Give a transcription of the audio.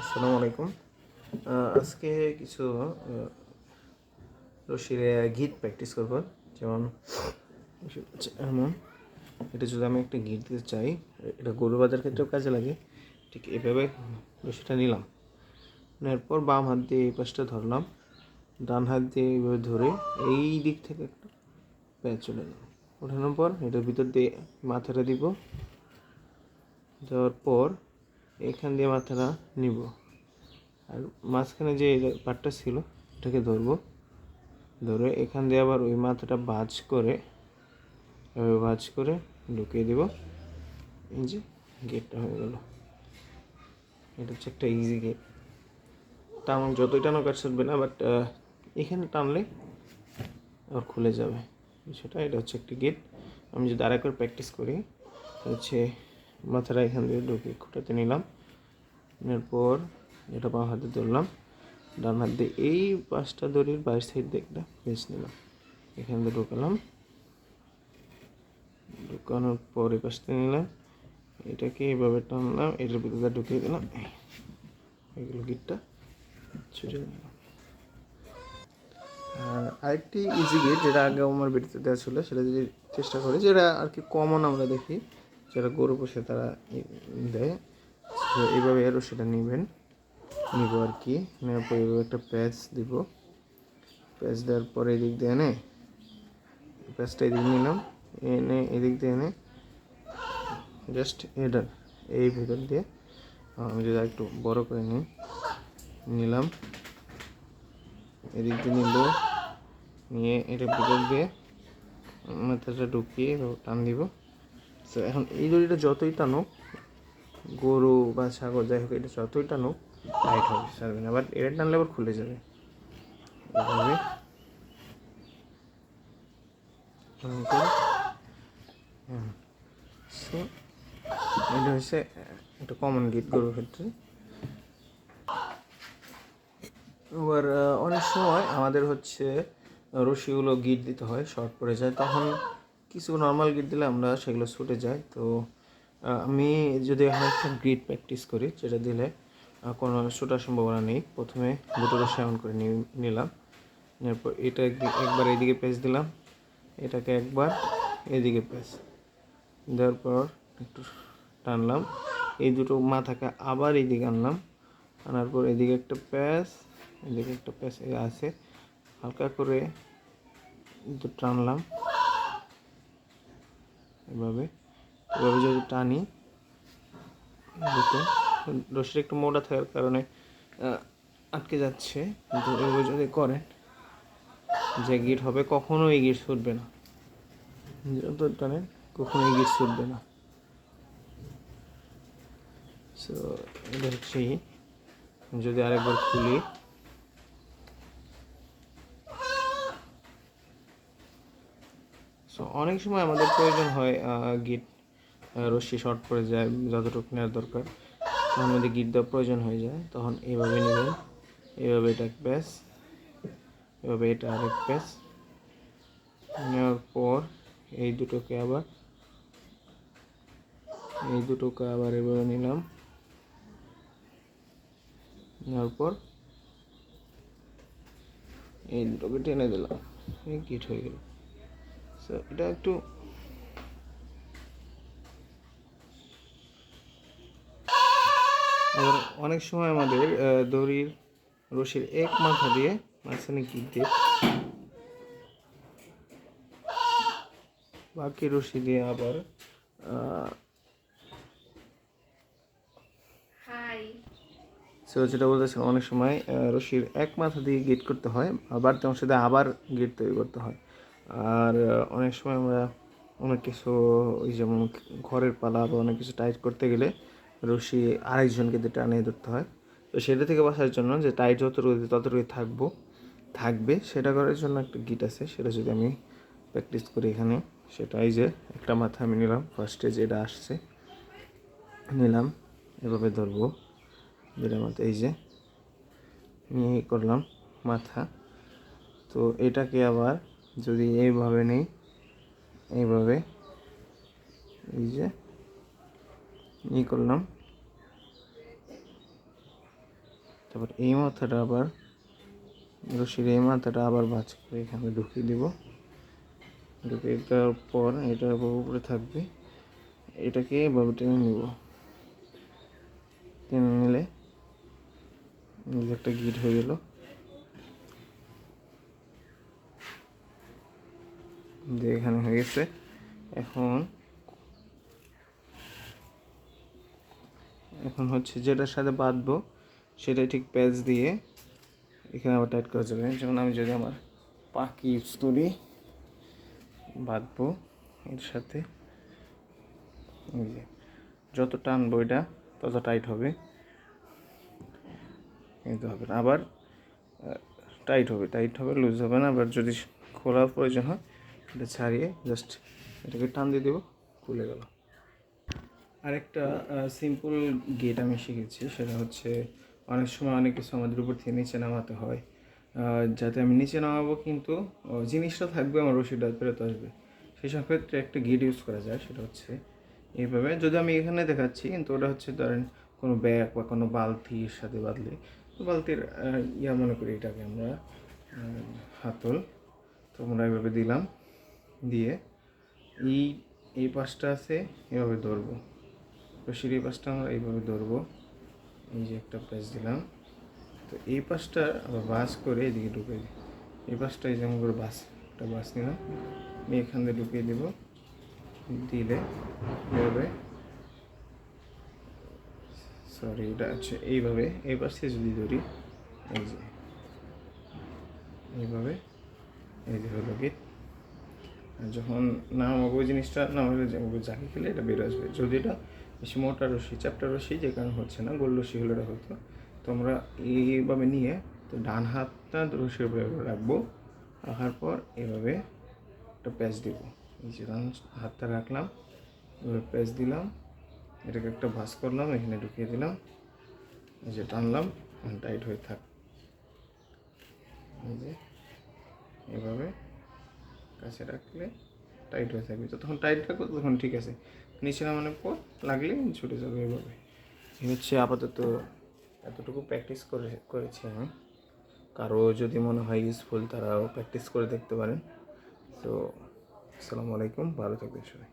আসসালামু আলাইকুম। আজকে কিছু রশির গীত প্র্যাকটিস করব। যেমন, এমন, এটা যদি আমি একটা গীত দিতে চাই, এটা গরু বাজার ক্ষেত্রেও কাজে লাগে। ঠিক এভাবে রশিটা নিলাম। নেওয়ার পর বাম হাত দিয়ে এই পাশটা ধরলাম। ডান হাত দিয়ে এইভাবে ধরে এই দিক থেকে একটা প্যাচ চলে গেল ওঠানোর পর এটার ভিতর দিয়ে মাথাটা দিব। দেওয়ার পর এখান দিয়ে মাথাটা নিব। আর মাঝখানে যে পাটটা ছিল, এটাকে ধরবো। ধরে এখান দিয়ে আবার ওই মাথাটা ভাঁজ করে, এভাবে ভাঁজ করে ঢুকিয়ে দেব। এই যে গেটটা হয়ে গেল। এটা হচ্ছে একটা ইজি গেট টান যতই টানো কাজ চলবে না বাট এখানে টানলে আবার খুলে যাবে। সেটা, এটা হচ্ছে একটি গেট আমি যদি আরেকবার প্র্যাকটিস করি হচ্ছে মাথাটা এখান দিয়ে ঢুকে খুঁটাতে নিলাম। নেওয়ার পর এটা বাম হাতে ধরলাম ডান হাত দিয়ে এই পাঁচটা দড়ির বাইশ সাইড দিয়ে একটা পেঁচ নিলাম। এখান দিয়ে ঢুকালাম। ঢুকানোর পর এই পাশটা নিলাম। এটাকে এইভাবে টানলাম, এটার ভিতরে ঢুকিয়ে দিলাম, এগুলো গিটটা ছুটে নিলাম। আর আরেকটি ইজি গিট যেটা আগে আমার বেটিতে দেওয়া ছিল, সেটা যদি চেষ্টা করি, যেটা আর কি কমন আমরা দেখি যারা গরু পোষে তারা দেয়। তো এইভাবে আরও সেটা নেবেন। নিব আর কি। নেওয়ার পর এইভাবে একটা প্যাচ দিব। প্যাচ দেওয়ার পরে এদিক দিয়ে এনে, প্যাচটা এদিক নিলাম। এনে এদিক দিয়ে এনে জাস্ট এটা এই ভিতর দিয়ে আমি যদি একটু বড় করে নিই, নিলাম। এদিক দিয়ে নিল নিয়ে এটা ভিতর দিয়ে, মাথাটা ঢুকিয়ে টান দিব। তো এখন এই দড়িটা যতই টানুক গরু বা ছাগল যাই হোক এটা যতই টানুক টাইট হবে সারবে না বাট এটা টানলে আবার খুলে যাবে এভাবে। হুম। So, এটা হচ্ছে একটা কমন গিট গরুর ক্ষেত্রে এবার অনেক সময় আমাদের হচ্ছে রশিগুলো গিট দিতে হয় শর্ট পড়ে যায় তখন কিছু নর্মাল গিট দিলে আমরা সেগুলো ছুটে যাই। তো আমি যদি এখন একটা গ্রিড প্র্যাকটিস করি, যেটা দিলে কোনো ছোটার সম্ভাবনা নেই। প্রথমে দুটো রশি এমন করে নিলাম। এরপর এটা একবার এইদিকে পেঁচ দিলাম। এটাকে একবার এদিকে পেঁচ দেওয়ার পর একটু টানলাম। এই দুটো মাথাকে আবার এইদিকে আনলাম। আনার পর এদিকে একটা প্যাচ এদিকে একটা প্যাচ আছে। হালকা করে একটু টানলাম। এভাবে। এভাবে যদি টানি রশিটা একটু মোটা থাকার কারণে আটকে যাচ্ছে। কিন্তু এভাবে যদি করেন, যে গিট হবে, কখনো এই গিট ছুটবে না। যত টানেন, কখনো এই গিট ছুটবে না। সো এটা হচ্ছে যদি আরেকবার খুলি সো অনেক সময় আমাদের প্রয়োজন হয় গিট রশ্মি শর্ট পড়ে যায়, যতটুকু নেওয়ার দরকার। তখন আমাদের গিট দেওয়ার প্রয়োজন হয়ে যায়, তখন এইভাবে নেবেন। এইভাবে এটা এক ব্যাস। এভাবে এটা আরেক ব্যাস। নেওয়ার পর এই দুটোকে আবার, এই দুটোকে আবার এভাবে নিলাম। নেওয়ার পর এই দুটোকে টেনে দিলাম। এই গিট হয়ে গেল। সো এটা একটু আবার অনেক সময় আমাদের দড়ির রশির এক মাথা দিয়ে মাঝখানে গিট দিয়ে বাকি রশি দিয়ে আবার সো যেটা বলতেছিলাম অনেক সময় রশির এক মাথা দিয়ে গিট করতে হয় আবার তেমন সাথে আবার গিট তৈরি করতে হয়। আর অনেক সময় আমরা অনেক কিছু ওই যেমন ঘরের পালা বা অনেক কিছু টাইট করতে গেলে রশি আরেকজনকে দিয়ে টানে ধরতে হয়। তো সেটা থেকে বাঁচার জন্য যে টাইট যত রয়ে তত ততটুকু থাকব, থাকবে। সেটা করার জন্য একটা গিট আছে। সেটা যদি আমি প্র্যাকটিস করি এখানে, সেটা এই যে একটা মাথা আমি নিলাম। ফার্স্টে যেটা আসছে, নিলাম। এভাবে ধরবো। যেটা মাথা এই যে নিয়ে করলাম মাথা। তো এটাকে আবার যদি এইভাবে নেই, এইভাবে এই যে ই করলাম। তারপর এই মাথাটা আবার, রশির এই মাথাটা আবার ভাঁজ করে এখানে ঢুকিয়ে দিব। ঢুকিয়ে দেওয়ার পর এটা উপরে থাকবে। এটাকে এভাবে টেনে নিব। টেনে নিলে একটা গিট হয়ে গেল। যে এখানে হয়ে গেছে। এখন এখন হচ্ছে যেটার সাথে বাঁধবো সেটা ঠিক প্যাচ দিয়ে এখানে আবার টাইট করা যাবে। যেমন আমি যদি আমার পাখি ইউজ করি, বাঁধবো এর সাথে। যত টানবো এটা, তত টাইট হবে। কিন্তু হবে না। আবার টাইট হবে টাইট হবে লুজ হবে না। আবার যদি খোলার প্রয়োজন হয় এটা ছাড়িয়ে জাস্ট এটাকে টান দিয়ে দেবো, খুলে গেল। আরেকটা সিম্পল গেট আমি শিখেছি, সেটা হচ্ছে অনেক সময় অনেক কিছু আমাদের উপর থেকে নিচে নামাতে হয়। যাতে আমি নিচে নামাবো কিন্তু জিনিসটা থাকবে, আমার রশিটা ফেরত আসবে। সেই সব ক্ষেত্রে একটা গেট ইউজ করা যায়, সেটা হচ্ছে এইভাবে। যদি আমি এখানে দেখাচ্ছি, কিন্তু ওটা হচ্ছে ধরেন কোনো ব্যাগ বা কোনো বালতির সাথে বাঁধলে বালতির ইয়া মনে করি এটাকে আমরা হাতল। তো আমরা এইভাবে দিলাম। দিয়ে এই এই পাশটা আছে, এভাবে ধরবো। রশির এই পাশটা আমরা এইভাবে ধরবো। এই যে একটা প্যাচ দিলাম। তো এই পাশটা আবার বাস করে এদিকে ঢুকে দিই। এই পাশটা এই যেমন করে বাস, একটা বাস নিলাম। আমি এখান দিয়ে ঢুকিয়ে দেবো। দিলে এভাবে সরি এটা হচ্ছে এইভাবে, এই পাশে যদি ধরি, এই যে, এইভাবে, এই যে হলো গেট যখন নামাবো ওই জিনিসটা নামালে জাকি খেলে এটা বের আসবে। যদি এটা বেশি মোটা রশি চ্যাপ্টার রশি যে কারণে হচ্ছে না, গোল রশি হলে এটা হতো, তোমরা এইভাবে নিয়ে তো ডান হাতটা রশির উপরে রাখব, রাখার পর এভাবে একটা প্যাচ দিব। এই যে ডান হাতটা রাখলাম, এভাবে প্যাচ দিলাম, এটাকে একটা ভাঁজ করলাম, এখানে ঢুকিয়ে দিলাম, এই যে টানলাম টাইট হয়ে থাক। এই যে এভাবে কাছে রাখলে টাইট হয়ে থাকবে। যতক্ষণ টাইট রাখব ততক্ষণ ঠিক আছে। নিচে নামানোর পর লাগলে ছুটে যাবে এভাবে। এই হচ্ছে আপাতত এতটুকু প্র্যাকটিস করে, করেছি আমি। কারও যদি মনে হয় ইউজফুল তারাও প্র্যাকটিস করে দেখতে পারেন। তো, আসসালামু আলাইকুম, ভালো থাকবেন সবাই।